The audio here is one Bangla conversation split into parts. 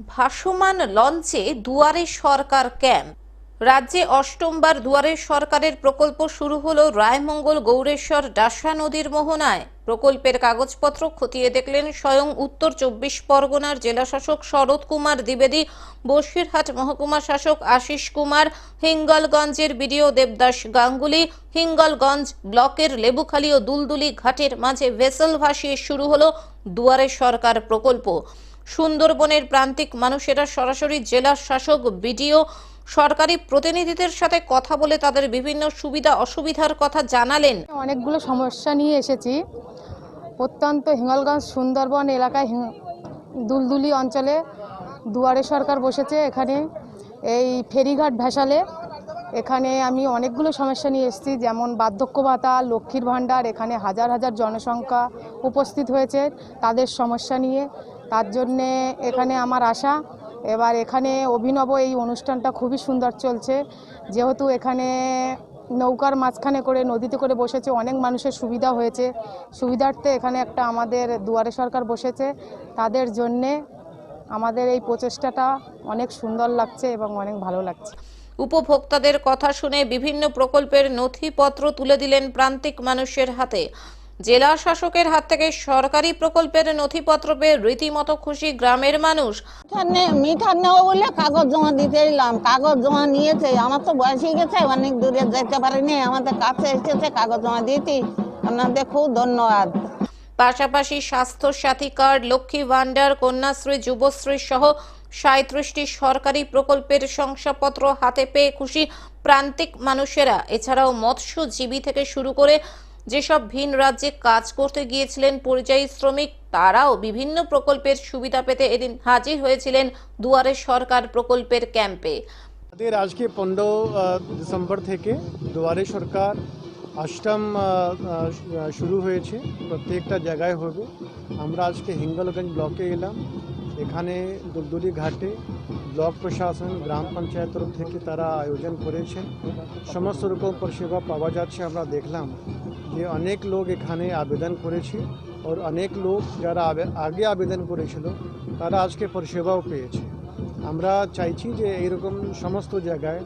ভাসমান লঞ্চে দুয়ারে সরকার ক্যাম্প। রাজ্যে অষ্টমবার দুয়ারে সরকারের প্রকল্প শুরু হলো রায়মঙ্গল গৌরেশ্বর ডাসা নদীর মোহনায়। প্রকল্পের কাগজপত্র খতিয়ে দেখলেন স্বয়ং উত্তর চব্বিশ পরগনার জেলাশাসক শরৎ কুমার দ্বিবেদী, বসিরহাট মহকুমা শাসক আশিস কুমার, হিঙ্গলগঞ্জের বিডিও দেবদাস গাঙ্গুলি, হিঙ্গলগঞ্জ ব্লকের লেবুখালী ও দুলদুলি ঘাটের মাঝে ভেসেল ভাসিয়ে শুরু হলো দুয়ারে সরকার প্রকল্প। সুন্দরবনের প্রান্তিক মানুষেরা সরাসরি জেলা শাসক, বিডিও, সরকারি প্রতিনিধিদের সাথে কথা বলে তাদের বিভিন্ন সুবিধা, অসুবিধার কথা জানালেন। অনেকগুলো সমস্যা নিয়ে এসেছি। প্রত্যন্ত হিঙ্গলগঞ্জ, সুন্দরবন এলাকায় দুলদুলি অঞ্চলে দুয়ারে সরকার বসেছে এখানে। এই ফেরিঘাট ভেসালে এখানে আমি অনেকগুলো সমস্যা নিয়ে এসেছি, যেমন বার্ধক্য ভাতা, লক্ষ্মীর ভাণ্ডার, এখানে হাজার হাজার জনসংখ্যা উপস্থিত হয়েছে তাদের সমস্যা নিয়ে। তার জন্যে এখানে আমার আশা। এবার এখানে অভিনব এই অনুষ্ঠানটা খুবই সুন্দর চলছে। যেহেতু এখানে নৌকার মাঝখানে করে, নদীতে করে বসেছে অনেক মানুষের সুবিধা হয়েছে। সুবিধার্থে এখানে একটা আমাদের দুয়ারে সরকার বসেছে। তাদের জন্যে আমাদের এই প্রচেষ্টাটা অনেক সুন্দর লাগছে এবং অনেক ভালো লাগছে। উপভোক্তাদের কথা শুনে বিভিন্ন প্রকল্পের নথিপত্র তুলে দিলেন প্রান্তিক মানুষের হাতে। জেলা শাসকের হাত থেকে সরকারি প্রকল্পের নথিপত্র পেয়ে রীতিমতো খুশি গ্রামের মানুষ। মিঠার নেব বলে কাগজ জমা দিতে এলাম। কাগজ জমা নিয়েছে। আমার তো বয়স হয়ে গেছে অনেক দূরে যেতে পারিনি। আমাদের কাছে এসেছে কাগজ জমা দিয়েছি। আপনাদের খুব ধন্যবাদ। পাশাপাশি স্বাস্থ্য সাথী কার্ড লক্ষ্মী ভাণ্ডার কন্যাশ্রী যুবশ্রী সহ সাঁত্রিশটি সরকারি প্রকল্পের শংসাপত্র হাতে পেয়ে খুশি প্রান্তিক মানুষেরা। এছাড়াও মৎস্যজীবী থেকে শুরু করে যেসব ভিন রাজ্যে কাজ করতে গিয়েছিলেন পরিযায়ী শ্রমিক, তারাও বিভিন্ন প্রকল্পের সুবিধা পেতে এদিন হাজির হয়েছিলেন দুয়ারে সরকার প্রকল্পের ক্যাম্পে। আমাদের আজকে পনেরো ডিসেম্বর থেকে দুয়ারে সরকার অষ্টম শুরু হয়েছে, প্রত্যেকটা জায়গায় হবে। আমরা আজকে হিঙ্গলগঞ্জ ব্লকে এলাম। এখানে দুলদুলি ঘাটে ব্লক প্রশাসন, গ্রাম পঞ্চায়েত তরফ থেকে তারা আয়োজন করেছেন সমস্ত রকম পরিষেবা পাওয়া যাচ্ছে, আমরা দেখলাম। যে অনেক লোক এখানে আবেদন করেছে আর অনেক লোক যারা আগে আবেদন করেছিল, তারা আজকে পরিষেবাও পেয়েছে। আমরা চাইছি যে এইরকম সমস্ত জায়গায়,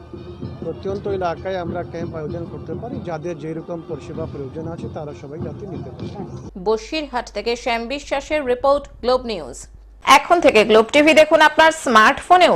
প্রত্যন্ত এলাকায় আমরা ক্যাম্প আয়োজন করতে পারি, যাদের যেরকম পরিষেবা প্রয়োজন আছে, তারা সবাই যাতে নিতে পারে। বসিরহাট থেকে শ্যাম বিশ্বাসের রিপোর্ট, গ্লোব নিউজ। এখন থেকে গ্লোব টিভি দেখুন আপনার স্মার্টফোনেও।